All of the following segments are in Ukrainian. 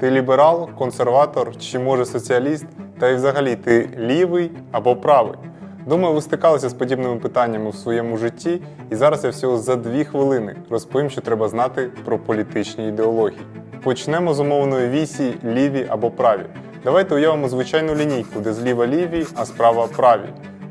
Ти ліберал, консерватор чи може соціаліст, та й взагалі ти лівий або правий. Думаю, ви стикалися з подібними питаннями в своєму житті, і зараз я всього за дві хвилини розповім, що треба знати про політичні ідеології. Почнемо з умовної вісі ліві або праві. Давайте уявимо звичайну лінійку, де зліва ліві, а справа праві.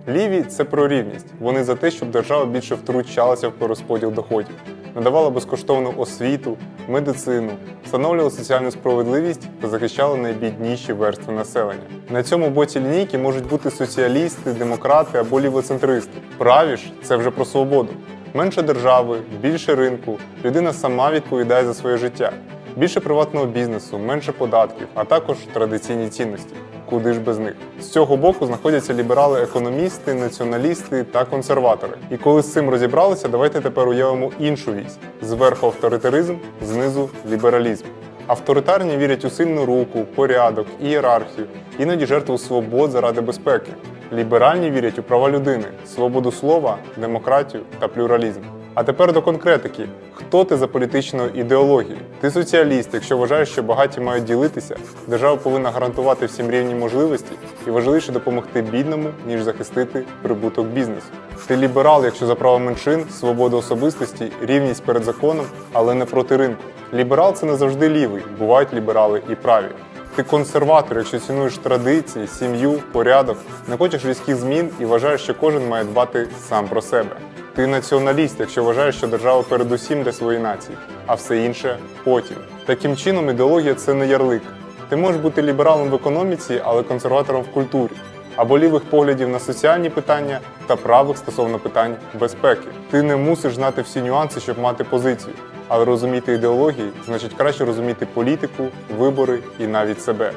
Ліві це про рівність. Вони за те, щоб держава більше втручалася в розподіл доходів, надавала безкоштовну освіту, медицину, встановлювала соціальну справедливість та захищала найбідніші верстви населення. На цьому боці лінійки можуть бути соціалісти, демократи або лівоцентристи. Праві ж це вже про свободу. Менше держави, більше ринку, людина сама відповідає за своє життя. Більше приватного бізнесу, менше податків, а також традиційні цінності. Куди ж без них? З цього боку знаходяться ліберали-економісти, націоналісти та консерватори. І коли з цим розібралися, давайте тепер уявимо іншу вісь: зверху авторитаризм, знизу лібералізм. Авторитарні вірять у сильну руку, порядок, ієрархію, іноді жертву свобод заради безпеки. Ліберальні вірять у права людини, свободу слова, демократію та плюралізм. А тепер до конкретики: хто ти за політичною ідеологією? Ти соціаліст, якщо вважаєш, що багаті мають ділитися, держава повинна гарантувати всім рівні можливості і важливіше допомогти бідному, ніж захистити прибуток бізнесу. Ти ліберал, якщо за право меншин, свободу особистості, рівність перед законом, але не проти ринку. Ліберал це не завжди лівий, бувають ліберали і праві. Ти консерватор, якщо цінуєш традиції, сім'ю, порядок, не хочеш різких змін і вважаєш, що кожен має дбати сам про себе. Ти націоналіст, якщо вважаєш, що держава передусім для своєї нації, а все інше потім. Таким чином, ідеологія це не ярлик. Ти можеш бути лібералом в економіці, але консерватором в культурі, або лівих поглядів на соціальні питання та правих стосовно питань безпеки. Ти не мусиш знати всі нюанси, щоб мати позицію. Але розуміти ідеології значить краще розуміти політику, вибори і навіть себе.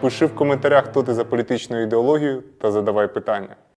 Пиши в коментарях, хто ти за політичною ідеологією, та задавай питання.